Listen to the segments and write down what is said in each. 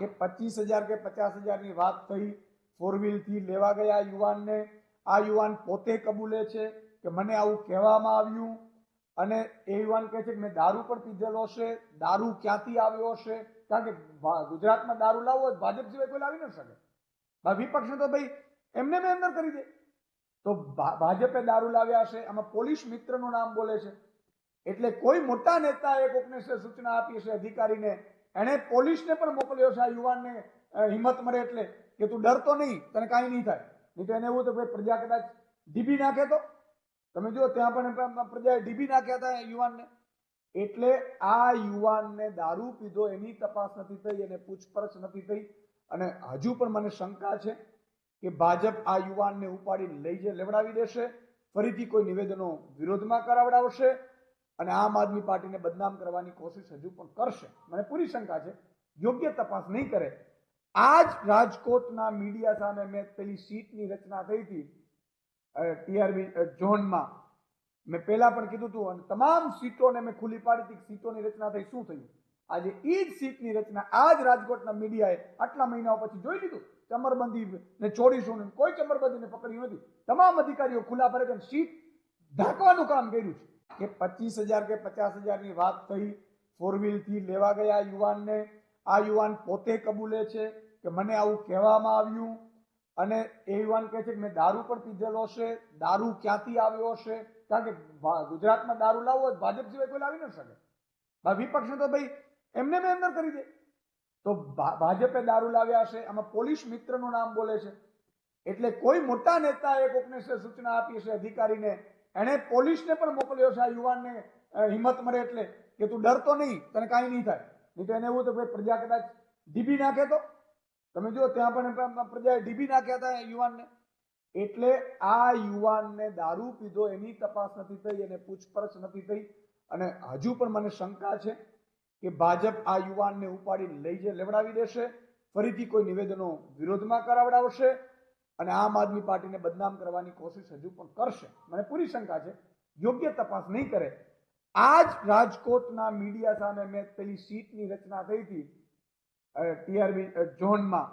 કે પચીસ હજાર કે પચાસ હજારની વાત થઈ ફોરથી લેવા ગયા યુવાનને. આ યુવાન પોતે કબૂલે છે કે મને આવું કહેવામાં આવ્યું અને એ યુવાન કહે છે કે મેં દારૂ પણ પીધેલો છે દારૂ ક્યાંથી આવ્યો હશે? કારણ કે ગુજરાતમાં દારૂ લાવવો ભાજપ સિવાય કોઈ લાવી ન શકે. વિપક્ષ તો ભાઈ એમને મેં અંદર કરી દે. તો ભાજપે દારૂ લાવ્યા હશે, આમાં પોલીસ મિત્રનું નામ બોલે છે. એટલે કોઈ મોટા નેતાએ કોકને સૂચના આપી હશે અધિકારીને એણે પોલીસને પણ મોકલ્યો છે, આ યુવાનને હિંમત મળે એટલે કે તું ડરતો નહીં, તને કાંઈ નહીં થાય. નહીં તો એને એવું તો ભાઈ, પ્રજા કદાચ ડીબી નાખે તો? તમે જુઓ, ત્યાં પણ પ્રજાએ ડીબી નાખ્યા હતા યુવાનને. એટલે આ યુવાનને દારૂ પીધો, એની તપાસ નથી થઈ, એને પૂછપરછ નથી થઈ. અને હજુ પણ મને શંકા છે કે ભાજપ આ યુવાનને ઉપાડી લઈ જે લેવડાવી દેશે, ફરીથી કોઈ નિવેદનો વિરોધમાં કરાવડાવશે? અને આમ આદમી પાર્ટીને બદનામ કરવાની કોશિશ હજુ પણ કરશે. મને પૂરી શંકા છે. યોગ્ય તપાસ નહીં કરે. આ જ રાજકોટના મીડિયા સામે મેં પેલી સીટની રચના થઈ હતી ટીઆરબી ઝોનમાં. મેં પહેલાં પણ કીધું હતું, અને તમામ સીટોને મેં ખુલ્લી પાડી હતી સીટોની રચના થઈ શું થયું. આજે એ જ સીટની રચના આ જ રાજકોટના મીડિયાએ આટલા મહિનાઓ પછી જોઈ લીધું. ચમરબંધી ને છોડીશું કોઈ ચમરબંધીને પકડ્યું નથી. તમામ અધિકારીઓ ખુલ્લા પડે સીટ ઢાંકવાનું કામ કર્યું છે. કે પચીસ હજાર કે પચાસ હજારની વાત થઈ ફોરથી લેવા ગયા યુવાનને. આ યુવાન પોતે કબૂલે છે કે મને આવું કહેવામાં આવ્યું અને એ યુવાન કહે છે કે મેં દારૂ પણ પીધેલો છે. દારૂ ક્યાંથી આવ્યો હશે? કારણ કે ગુજરાતમાં દારૂ લાવવો ભાજપ સિવાય કોઈ લાવી ન શકે. વિપક્ષ તો ભાઈ એમને મેં અંદર કરી દે. તો ભાજપે દારૂ લાવ્યા હશે. આમાં પોલીસ મિત્રનું નામ બોલે છે. એટલે કોઈ મોટા નેતાએ કોકને સૂચના આપી હશે અધિકારીને એણે પોલીસને પણ મોકલ્યો છે, આ યુવાનને હિંમત મળે એટલે કે તું ડરતો નહીં, તને કાંઈ નહીં થાય. નહીં તો એને એવું તો ભાઈ, પ્રજા કદાચ ડીબી નાખે તો તમે જુઓ, ત્યાં પણ પ્રજાએ ડીબી નાખ્યા હતા યુવાનને. એટલે આ યુવાનને દારૂ પીધો, એની તપાસ નથી થઈ, એને પૂછપરછ નથી થઈ. અને હજુ પણ મને શંકા છે કે ભાજપ આ યુવાનને ઉપાડી લઈ જે લેવડાવી દેશે, ફરીથી કોઈ નિવેદનો વિરોધમાં કરાવડાવશે અને આમ આદમી પાર્ટીને બદનામ કરવાની કોશિશ હજુ પણ કરશે. મને પૂરી શંકા છે. યોગ્ય તપાસ નહીં કરે. આ જ રાજકોટના મીડિયા સામે મેં પેલી સીટની રચના થઈ હતી ટીઆરબી ઝોનમાં.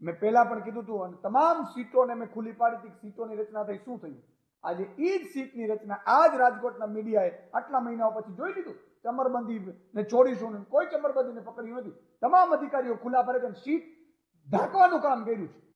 મેં પહેલાં પણ કીધું હતું, અને તમામ સીટોને મેં ખુલ્લી પાડી હતી સીટોની રચના થઈ શું થયું. આજે એ જ સીટની રચના આ જ રાજકોટના મીડિયાએ આટલા મહિનાઓ પછી જોઈ લીધું. ચમરબંધી ને છોડીશું કોઈ ચમરબંધીને પકડ્યું નથી. તમામ અધિકારીઓ ખુલ્લા પડે સીટ ઢાંકવાનું કામ કર્યું છે.